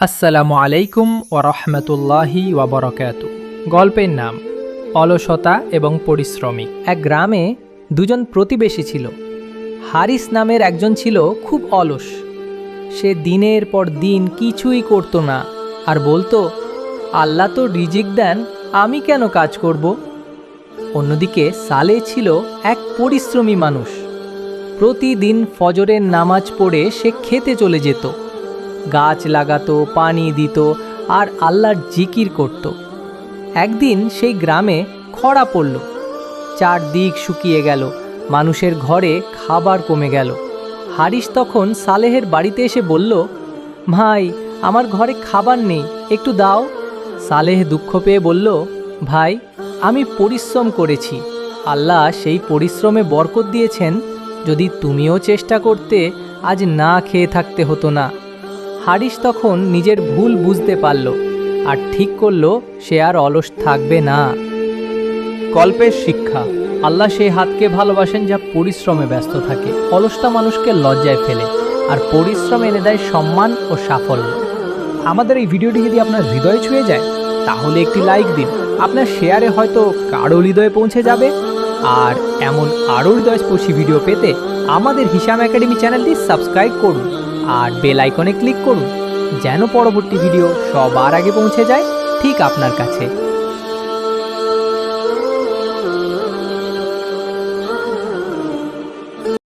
আসসালামু আলাইকুম ওরহমতুল্লাহি ওয়াবরকাত গল্পের নাম, অলসতা এবং পরিশ্রমী। এক গ্রামে দুজন প্রতিবেশী ছিল। হারিস নামের একজন ছিল খুব অলস। সে দিনের পর দিন কিছুই করত না আর বলতো, আল্লাহ তো রিজিক দেন, আমি কেন কাজ করব? অন্যদিকে সালে ছিল এক পরিশ্রমী মানুষ। প্রতিদিন ফজরের নামাজ পড়ে সে খেতে চলে যেত। গাছ লাগাতো, পানি দিত আর আল্লাহর জিকির করত। একদিন সেই গ্রামে খরা পড়ল। চারদিক শুকিয়ে গেল। মানুষের ঘরে খাবার কমে গেল। হারিস তখন সালেহের বাড়িতে এসে বলল, ভাই, আমার ঘরে খাবার নেই, একটু দাও। সালেহ দুঃখ পেয়ে বলল, ভাই, আমি পরিশ্রম করেছি। আল্লাহ সেই পরিশ্রমে বরকত দিয়েছেন। যদি তুমিও চেষ্টা করতে, আজ না খেয়ে থাকতে হতো না। হারিস তখন নিজের ভুল বুঝতে পারল, আর ঠিক করল সে আর অলস থাকবে না। গল্পের শিক্ষা, আল্লাহ সেই হাতকে ভালোবাসেন যা পরিশ্রমে ব্যস্ত থাকে। অলসতা মানুষকে লজ্জায় ফেলে, আর পরিশ্রম এনে দেয় সম্মান ও সাফল্য। আমাদের এই ভিডিওটি যদি আপনার হৃদয়ে ছুঁয়ে যায়, তাহলে একটি লাইক দিন। আপনার শেয়ারে হয়তো কারও হৃদয়ে পৌঁছে যাবে, আর এমন আরও হৃদয়স্পর্শী ভিডিও পেতে আমাদের হিসাম একাডেমি চ্যানেলটি সাবস্ক্রাইব করুন। আর বেল আইকনে ক্লিক করুন, যেন পরবর্তী ভিডিও সবার আগে পৌঁছে যায় ঠিক আপনার কাছে।